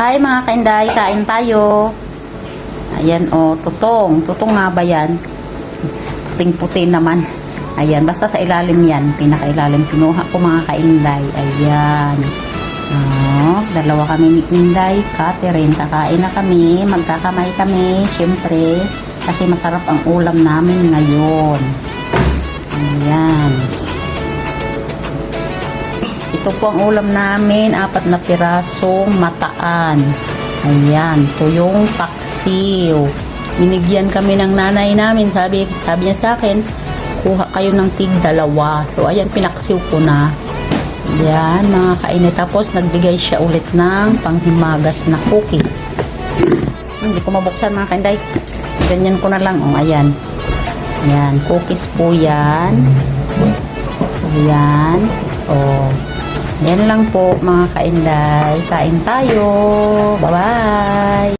Hi mga kainday, kain tayo. Ayan o, oh, tutong. Tutong nga ba yan? Puting-puti naman. Ayan, basta sa ilalim yan. Pinakailalim. Pinuha ko mga kainday. Ayan. Oh, dalawa kami ni Inday, Catherine. Kakain na kami. Magkakamay kami. Siyempre. Kasi masarap ang ulam namin ngayon. Ito po ang ulam namin, apat na pirasong mataan. Ayan, tuyong paksiw. Binigyan kami ng nanay namin. Sabi, sabi niya sa akin, kuha kayo ng tig dalawa. So, ayan, pinaksiw ko na. Ayan, mga kainit. Tapos, nagbigay siya ulit ng panghimagas na cookies. Hindi ko mabuksan mga kainday. Ganyan ko na lang. Oh, ayan. Ayan, cookies po yan. Ayan. Oh. Yan lang po mga kainday. Kain tayo. Bye-bye.